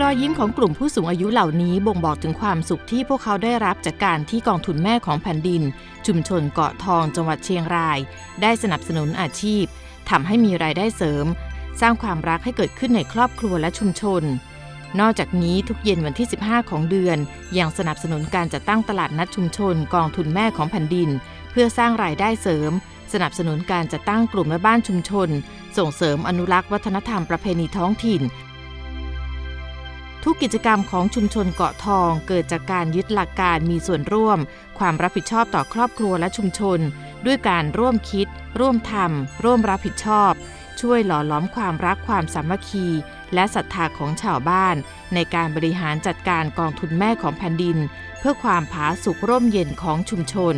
รอยยิ้มของกลุ่มผู้สูงอายุเหล่านี้บ่งบอกถึงความสุขที่พวกเขาได้รับจากการที่กองทุนแม่ของแผ่นดิน ชุมชนเกาะทองจังหวัดเชียงราย ได้สนับสนุนอาชีพทำให้มีรายได้เสริม สร้างความรักให้เกิดขึ้นในครอบครัวและชุมชน นอกจากนี้ทุกเย็นวันที่ 15 ของเดือน ยังสนับสนุนการจัดตั้งตลาดนัดชุมชน กองทุนแม่ของแผ่นดิน เพื่อสร้างรายได้เสริม สนับสนุนการจัดตั้งกลุ่มแม่บ้านชุมชน ส่งเสริมอนุรักษ์วัฒนธรรมประเพณีท้องถิ่น ทุกกิจกรรมของชุมชนเกาะทอง เกิดจากการยึดหลักการมีส่วนร่วม ความรับผิดชอบต่อครอบครัวและชุมชน ด้วยการร่วมคิด ร่วมทำร่วมรับผิดชอบ ช่วยหล่อล้อมความรักความสามัคคี และศรัทธาของชาวบ้าน ในการบริหารจัดการกองทุนแม่ของแผ่นดิน เพื่อความผาสุกร่มเย็นของชุมชน